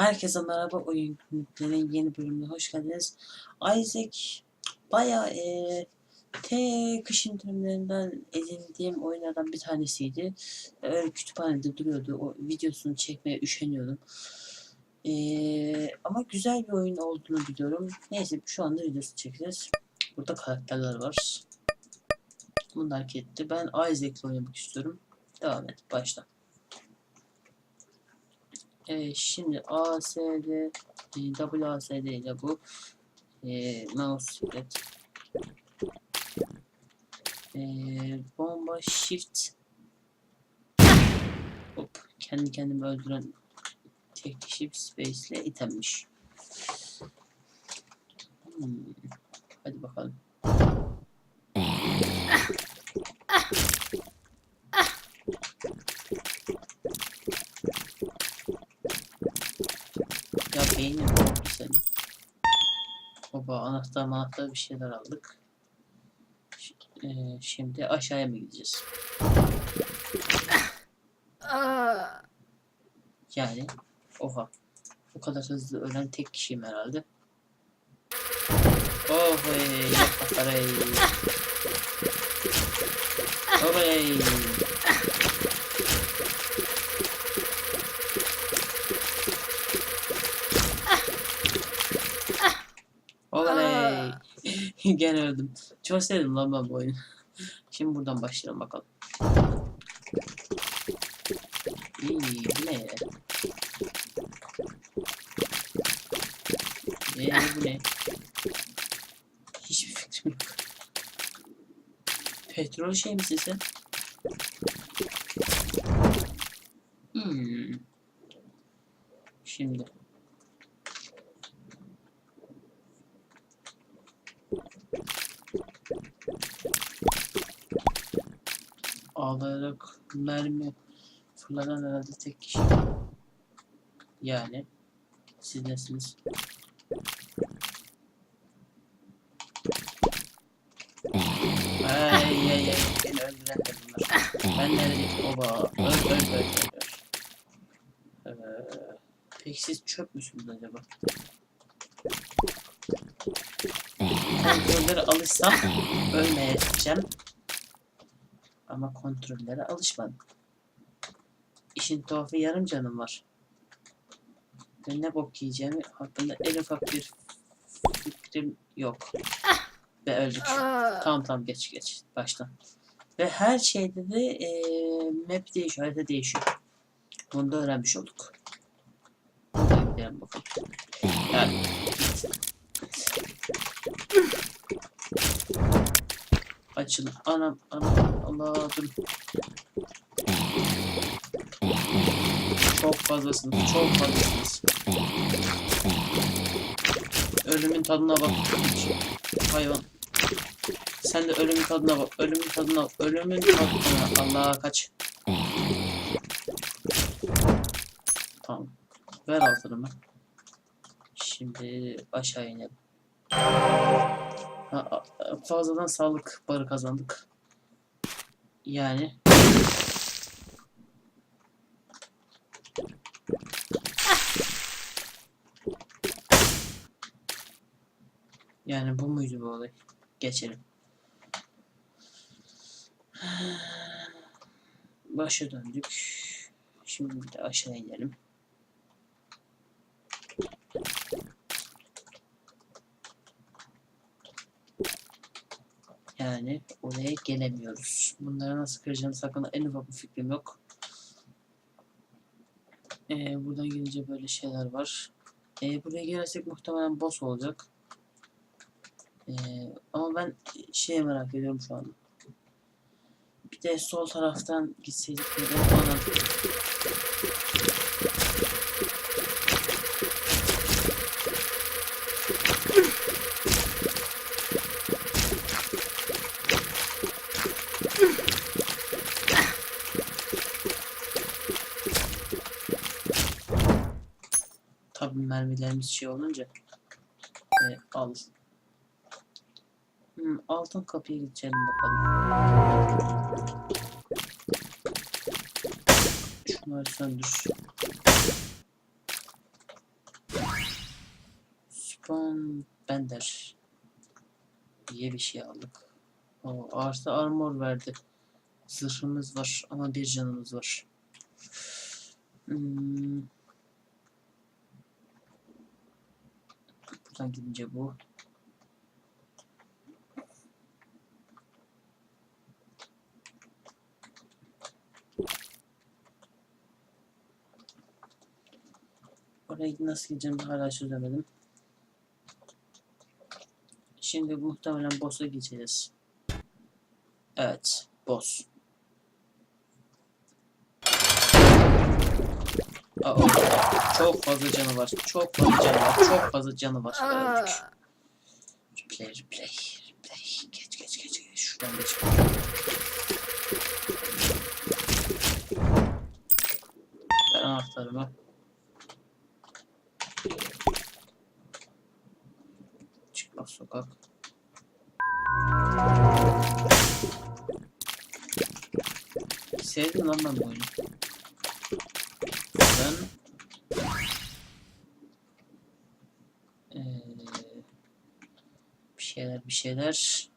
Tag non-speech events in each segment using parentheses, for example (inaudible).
Herkese merhaba oyun günlüklerinin yeni bölümüne hoş geldiniz. Isaac bayağı eee T kış indirimlerinden edindiğim oyunlardan bir tanesiydi. Öyle kütüphanede duruyordu. O videosunu çekmeye üşeniyordum. Eee, ama güzel bir oyun olduğunu biliyorum. Neyse şu anda videosu çekeceğiz. Burada karakterler var. Bunlar etti. Ben Isaac'le oynamak istiyorum. Devam et. Başla. Evet, şimdi ASD, e, WASD ile bu e, mouse evet. E, bomba shift hop kendi kendimi öldüren tek kişi space ile itemmiş. Hmm, Hadi bakalım. Ya beynim koptu senin. Baba anahtar anahtar bir şeyler aldık. Eee, şimdi aşağıya mı gideceğiz? Yani oha. O kadar hızlı ölen tek kişiyim herhalde. Oh hey. Oh hey. (laughs) Gene öldüm. Çok sevdim lan ben bu oyunu. (laughs) Şimdi buradan başlayalım bakalım. İyi, ne? Eee bu ne? Hiçbir fikrim yok. Petrol şey misin sen? Hmm. Şimdi. Ağlayarak mermi fırlanan herhalde tek kişi. Yani siz nesiniz? Ay ay ay öldüren de bunlar. Ben neredeyim? Oba. Öl öl öl. Ee, peki siz çöp müsünüz acaba? Kontrollere alışsam ölmeyeceğim. Ama kontrollere alışmadım. İşin tuhafı yarım canım var. Ve ne bok yiyeceğimi hakkında en ufak bir fikrim yok. Ve öldük. Tamam tamam geç geç baştan. Ve her şeyde de eee map değişiyor, harita değişiyor. Bunu da öğrenmiş olduk. Gidelim bakalım. Yani, Açın. Anam anam Allah dur. Çok fazlasınız. Çok fazlasınız. Ölümün tadına bak. Hayvan. Sen de ölümün tadına bak. Ölümün tadına bak. Ölümün tadına. Allah kaç. Tamam. Ver altını Şimdi aşağı inelim. Fazladan sağlık barı kazandık. Yani. Yani bu muydu bu olay? Geçelim. Başa döndük. Şimdi de aşağı inelim. Yani oraya gelemiyoruz. Bunları nasıl kıracağımız hakkında en ufak bir fikrim yok. Ee, buradan gelince böyle şeyler var. Ee, buraya gelirsek muhtemelen boss olacak. Ee, ama ben şeye merak ediyorum şu an. Bir de sol taraftan gitseydik? Oradan Tabii mermilerimiz şey olunca e, al. Hmm, altın kapıya geçelim bakalım. Şunları söndür. Weapon Bender diye bir şey aldık. O artı armor verdi. Zırhımız var ama bir canımız var. Hmm. Buradan gidince bu. Oraya nasıl gideceğimi hala çözemedim. Şimdi muhtemelen boss'a geçeceğiz. Evet, boss. Aa, çok fazla canı var. Çok fazla canı var. Çok fazla canı var. Öldük. Replay, replay, replay. Geç, geç, geç, geç. Şuradan geç. Ben anahtarımı. Çıkmaz sokak. Sevdim lan ben bu oyunu. Ben Eee, bir şeyler bir şeyler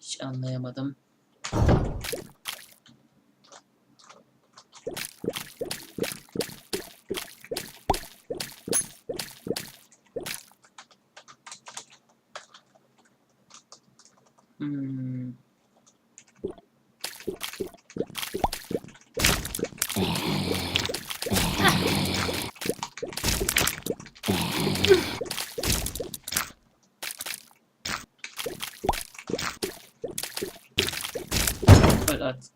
hiç anlayamadım. Hmm. Öyle artık.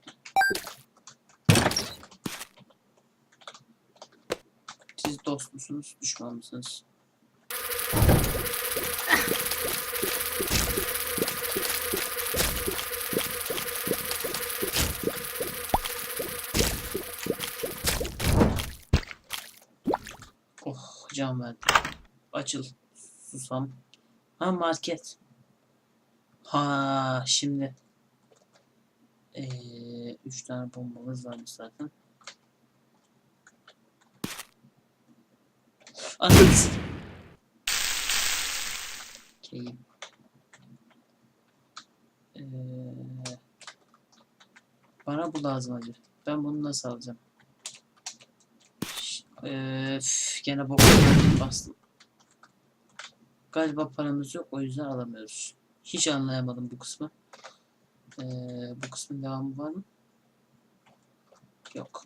Siz dost musunuz, düşman mısınız? Oh, can verdi. Açıl. Susam. Ha market. Ha şimdi. Ee, üç tane bombamız varmış zaten. Keyif. Ee, bana bu lazım acı. Ben bunu nasıl alacağım? Ee, gene bok bastım. Galiba paramız yok o yüzden alamıyoruz. Hiç anlayamadım bu kısmı. Ee, bu kısmın devamı var mı? Yok.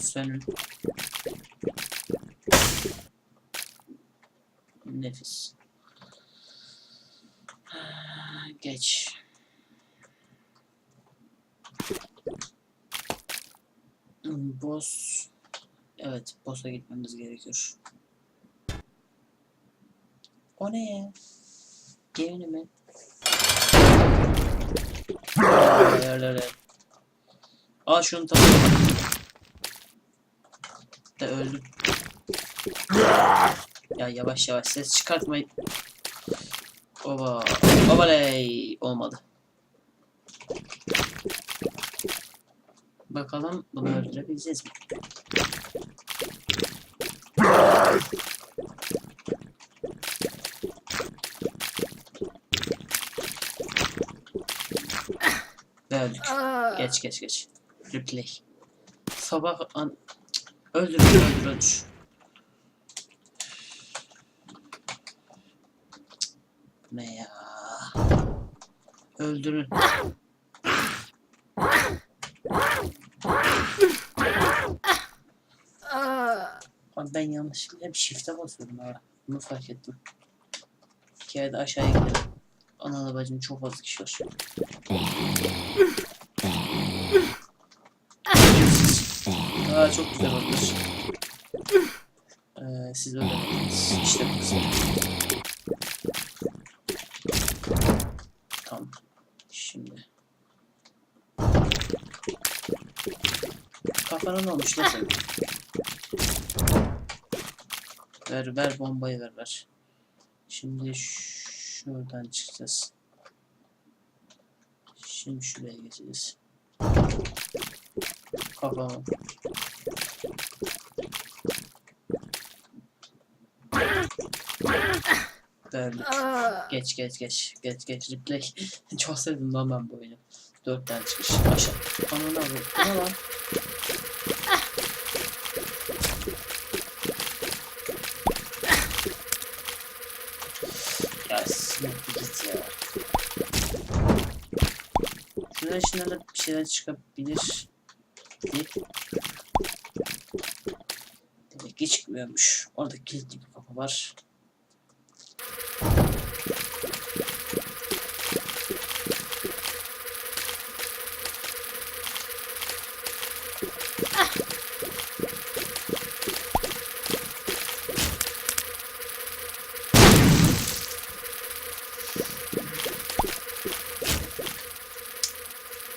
Senin. Nefis. Geç. Boss. Evet, boss'a gitmemiz gerekiyor. O ne ya? Gevni mi? Ayarları. Aa şunu tamam. De öldüm. Ya yavaş yavaş ses çıkartmayın. Oba. Obaley. Olmadı. Bakalım bunu öldürebileceğiz mi? Öldük. Geç geç geç. Replay. Sabah an... Öldür öldür öldür. Bu ne ya? Öldürün. Abi ben yanlışlıkla hep shift'e basıyorum ha. Bunu fark ettim. Bir kere de aşağıya gidelim. Analı bacım çok fazla kişi var. Aa çok güzel olmuş. Ee, siz öyle. İşte bu kısım. Tamam. Şimdi. Kafana ne olmuş lan senin? Ver ver bombayı ver ver. Şimdi şuradan çıkacağız. Şimdi şuraya geçeceğiz. Kafama. Öldük. Aa, Geç geç geç. Geç geç. Replay. (laughs) Çok sevdim lan ben bu oyunu. Dört tane çıkış. Aşağı. Ananı avradım. Ne lan? Ya sinek bir git ya. Şuraya içinden de bir şeyler çıkabilir. Deyip. Demek ki çıkmıyormuş. Orada kilitli bir kapı var.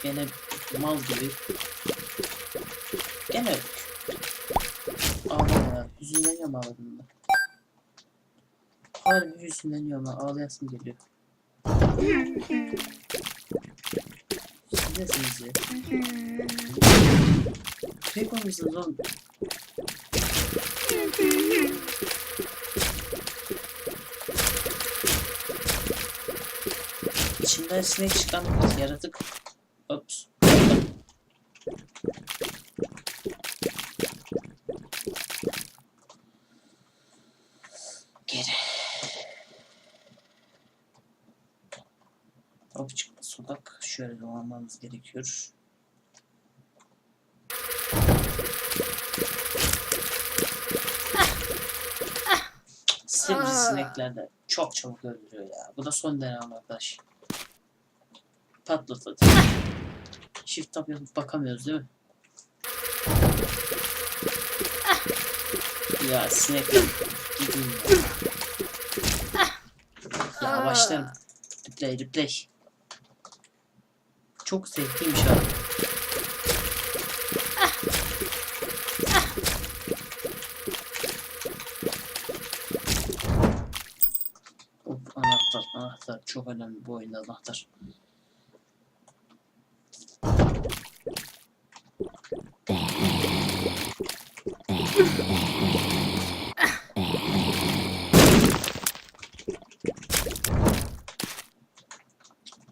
Gene mal gibi. Gene öldük. Ağlama ya. Hüzünleniyorum ağladığımda. Harbi ha. Ağlayasım geliyor. Siz nesiniz ya? Fake olmuşsunuz oğlum. İçinden sinek çıkan yaratık. Çıkma sokak. Şöyle dolanmamız gerekiyor. Sivrisinekler de çok çabuk öldürüyor ya. Bu da son deneyim arkadaş. Patlatıldı. Shift tab yapıp bakamıyoruz değil mi? Ya sinekler gidin ya. Ya başlarım. Replay replay. Çok zevkliymiş abi. Hop anahtar anahtar çok önemli bu oyunda anahtar.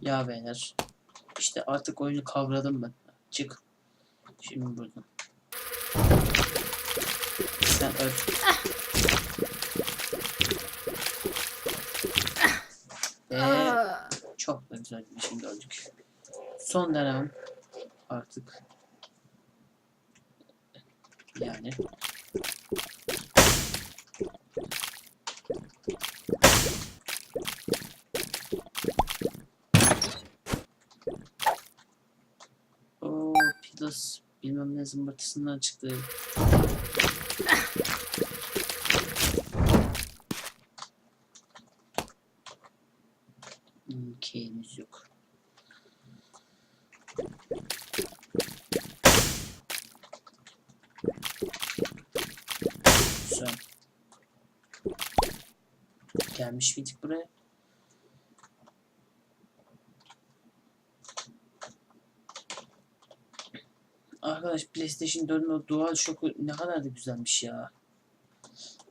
Ya beyler. İşte artık oyunu kavradım ben. Çık. Şimdi buradan. Sen öl. Aa. çok da güzel bir şey gördük. Son dönem artık. Yani. O Pilas bilmem ne zımbırtısından çıktı. Hmm, K'miz yok. Güzel. Gelmiş miydik buraya? Arkadaş PlayStation 4'ün o DualShock'u ne kadar da güzelmiş ya.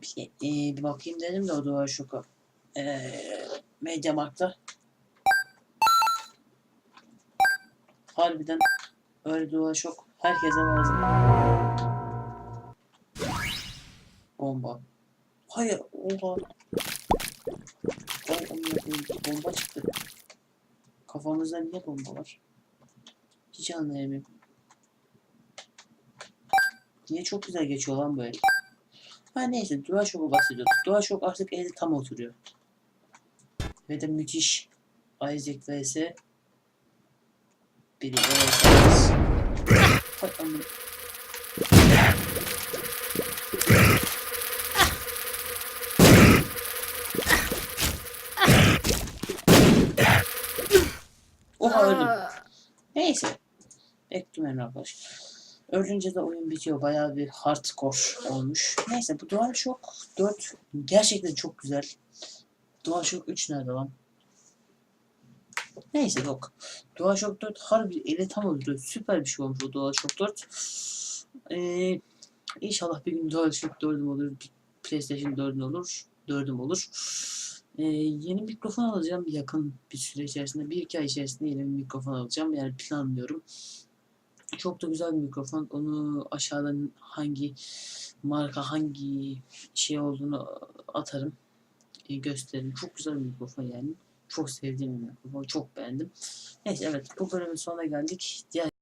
Bir, e, bir bakayım dedim de o DualShock'a. Eee Mediamarkt'ta. Harbiden öyle DualShock herkese lazım. Bomba. Hayır, oha. Koyayım, bomba çıktı. Kafamızda niye bomba var? Hiç anlayamıyorum. Niye çok güzel geçiyor lan böyle? Ha neyse DualShock'u bahsediyorduk. DualShock artık elde tam oturuyor. Ve de müthiş. Isaac vs. Biri vs. Oha öldüm. Neyse. Beklemeyin arkadaşlar. Ölünce de oyun bitiyor. Bayağı bir hardcore olmuş. Neyse bu DualShock 4 gerçekten çok güzel. DualShock 3 nerede lan? Neyse yok. DualShock 4 harbi eli tam oldu. Süper bir şey olmuş o DualShock 4. Ee, inşallah bir gün DualShock 4'üm olur. PlayStation 4'üm olur. 4'üm olur. Ee, yeni mikrofon alacağım yakın bir süre içerisinde. Bir iki ay içerisinde yeni bir mikrofon alacağım. Yani planlıyorum. Çok da güzel bir mikrofon. Onu aşağıdan hangi marka, hangi şey olduğunu atarım. e, gösteririm. Çok güzel bir mikrofon yani. Çok sevdiğim bir mikrofon. Çok beğendim. Neyse evet bu bölümün sonuna geldik. Diğer